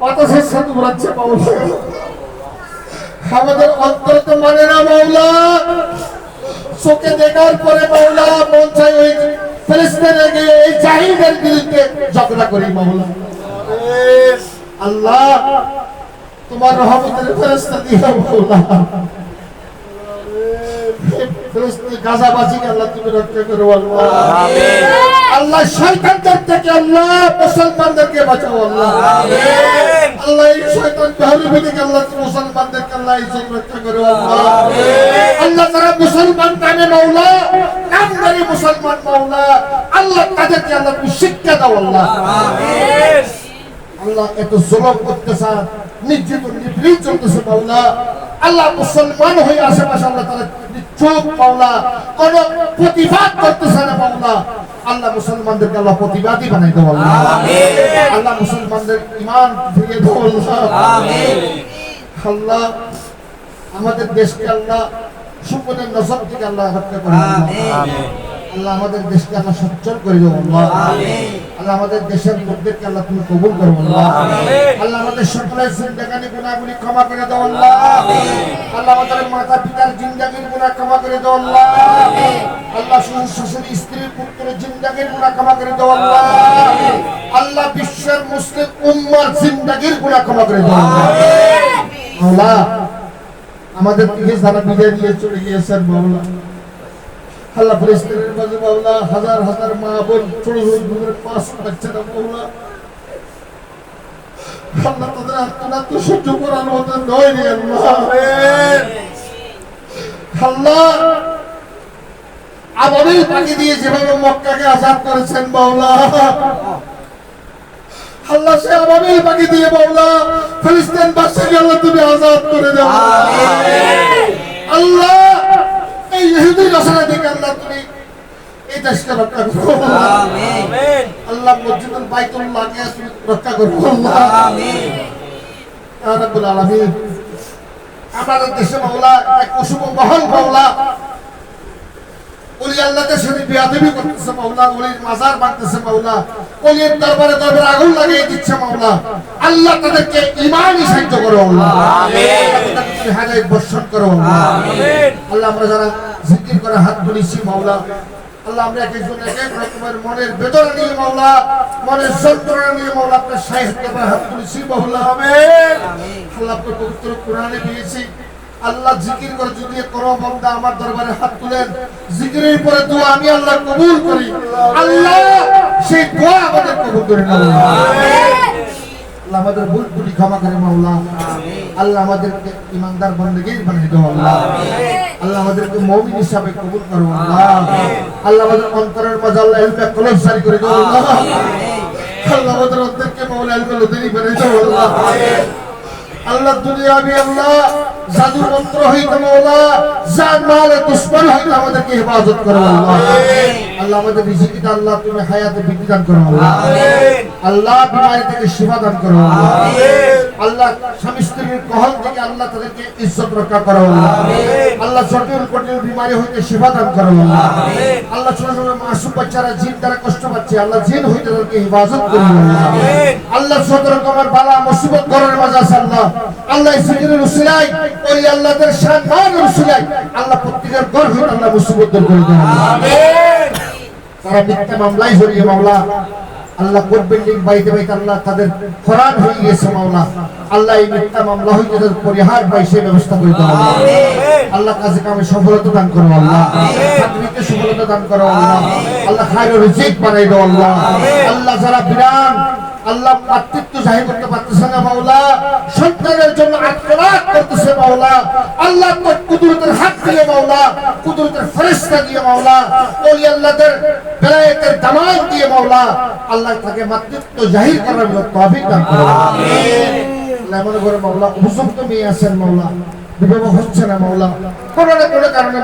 বাতাসের সাথে উড়াচ্ছে মাওলা আমাদের অন্তর তো মানে না মাওলা? চোখে দেখার পরে মাওলা মন চাই ওই গিয়ে এই জাহিদের বিরুদ্ধে ঝগড়া করি মাওলা। আল্লাহ তোমার রহমতের ফেরেস্তা দিয়ে মাওলা। আল্লাহ শয়তানদের থেকে আল্লাহ মুসলমানদেরকে বাঁচাও আল্লাহ। আল্লাহ এই শয়তান বেহরুবি থেকে আল্লাহ মুসলমানদেরকে আল্লাহ ইজ্জত রক্ষা করো আল্লাহ। আল্লাহ যারা মুসলমান নামে মাওলা নামদারি মুসলমান মাওলা আল্লাহ তাদেরকে আল্লাহ তুমি শিক্ষা দাও আল্লাহ। আল্লাহ এত জুলুম অত্যাচার নির্যাত নিপীড়ন চলতেছে মাওলা। আল্লাহ মুসলমান হয়ে আশেপাশে আল্লাহ তারা চোখ মাওলা কোন প্রতিবাদ করতেছে না মাওলা। আল্লাহ মুসলমানদেরকে আল্লাহ প্রতিবাদী বানাই দেবো আল্লাহ আল্লাহ মুসলমানদের ইমান ফিরিয়ে দেবো আল্লাহ আল্লাহ আমাদের দেশকে আল্লাহ সুপনের নজর থেকে আল্লাহ রক্ষা করে আল্লাহ আমাদের দেশকে আল্লাহ সচ্ছল করে দেবো আল্লাহ। আমাদের দেশের লোকদেরকে আল্লাহ তুমি কবুল করো আল্লাহ। আমাদের সকলের জিন্দাগানি গুণাগুলি ক্ষমা করে দাও আল্লাহ। আমাদের মাতা পিতার জিন্দাগির গুণা ক্ষমা করে দাও আল্লাহ। আল্লাহ শ্বশুর শাশুড়ি স্ত্রী পুত্রের জিন্দাগির গুণা ক্ষমা করে দাও আল্লাহ। বিশ্বের মুসলিম উম্মার জিন্দাগির গুণা ক্ষমা করে দাও আল্লাহ। আমাদের থেকে যারা বিদায় দিয়ে চলে গিয়েছেন মাওলা আল্লাহ ফিলিস্তিনের মাঝে মাওলা হাজার হাজার মা বোন, ছোট ছোট বোনের পাঁচ বাচ্চারা মাওলা। আল্লাহ তাদের আত্মনাত্ম সহ্য করার মতো নয় রে আল্লাহ। আল্লাহ আবাবিল পাখি দিয়ে যেভাবে মক্কাকে আজাদ করেছেন মাওলা। আল্লাহ সে আবাবিল পাখি দিয়ে মাওলা ফিলিস্তিন বাসীকে আল্লাহ তুমি আজাদ করে দাও। দেশকে রক্ষা করো। আল্লাহ মসজিদুল বাইতুল্লাহকে রক্ষা করো আল্লাহ। আলামিন। আমাদের দেশে মাওলা এক অশুভ মহল মাওলা। ওলি আল্লাহদের সাথে বিয়াদবি করতেছে মাওলা ওলির মাজার বাঁধতেছে মাওলা। ওলির দরবারে দরবারে আগুন লাগিয়ে দিচ্ছে মাওলা। আল্লাহ তাদেরকে ইমানই সাহায্য করো আল্লাহ। তুমি বর্ষণ করো আল্লাহ। আল্লাহ আমরা যারা জিকির করে হাত তুলেছি মাওলা আল্লাহ আমরা এক একজন এক এক মনের বেদনা নিয়ে মাওলা মনের যন্ত্রণা নিয়ে মাওলা আপনার সাহিত্য হাত তুলেছি মাওলা আল্লাহ আপনার পবিত্র কোরআনে দিয়েছি। আল্লাহ জিকির করে যদি করো বান্দা আমার দরবারে হাত তুলেন। জিকিরের পরে দোয়া আমি আল্লাহ কবুল করি। আল্লাহ সেই দোয়া আমাদের কবুল আল্লাহ আমাদের ভুল ত্রুটি ক্ষমা করে মাওলা। আল্লাহ আমাদেরকে ইমানদার বন্দেগী বানিয়ে দাও আল্লাহ আল্লাহ আমাদেরকে মুমিন হিসাবে কবুল করো আল্লাহ আল্লাহ আমাদের অন্তরের মাঝে আল্লাহ ইলমে কলব জারি করে দাও আল্লাহ আল্লাহ আমাদের অন্তরকে মাওলা ইলমে লদনি বানিয়ে দাও আল্লাহ আল্লাহ দুনিয়া আমি আল্লাহ জাদু মন্ত্র হইতে মাওলা জান মাল দুশ্মন হইতে আমাদেরকে হেফাজত করো আল্লাহ আল্লাহ আমাদের রিজিকিতে আল্লাহ তুমি হায়াতে বৃদ্ধি দান করো আল্লাহ আল্লাহ বিমারি থেকে শিফা দান করো আল্লাহ আল্লাহ স্বামী স্ত্রীর কহল থেকে আল্লাহ তাদেরকে ইজ্জত রক্ষা করো আল্লাহ জটিল কঠিন বিমারি হইতে শিফা দান করো আল্লাহ ছোট ছোট মাসুম বাচ্চারা জিন দ্বারা কষ্ট পাচ্ছে আল্লাহ জিন হইতে তাদেরকে হেফাজত করো আল্লাহ যত রকমের বালা মুসিবত ঘরের মাঝে আছে আল্লাহ। আল্লাহ জিকিরের উসিলাই ওই আল্লাহদের সম্মানের উসিলাই আল্লাহ প্রত্যেকের ঘর হইতে আল্লাহ মুসিবত দূর করে দেন। তারা মিথ্যা মামলায় জড়িয়ে মামলা। আল্লাহ করবেন বিল্ডিং বাইতে বাইতে আল্লাহ তাদের ফরান হয়ে গিয়েছে মাওলা। আল্লাহ এই মিথ্যা মামলা হয়ে তাদের পরিহার পাই সেই ব্যবস্থা করে দেওয়া আল্লাহ। আল্লাহ কাজে কামে সফলতা দান করো আল্লাহ। চাকরিতে সফলতা দান করো আল্লাহ। আল্লাহ খায় রিজিক বানাই দাও আল্লাহ। আল্লাহ যারা বিরান আল্লাহ মাতৃত্ব জাহির করতে পারতেছে না মাওলা সন্তানের জন্য আত্মরাগ করতেছে মাওলা আল্লাহ তো কুদরতের হাত দিয়ে মাওলা কুদরতের ফেরেশতা দিয়ে মাওলা ওলি আল্লাহদের বেলায়েতের দামান দিয়ে মাওলা আল্লাহ তাকে মাতৃত্ব জাহির করার জন্য তৌফিক দান করো আমিন। আল্লাহ মনে করে মাওলা উপযুক্ত মেয়ে আছেন মাওলা বিবাহ হচ্ছে না মাওলা কোনো না কোনো কারণে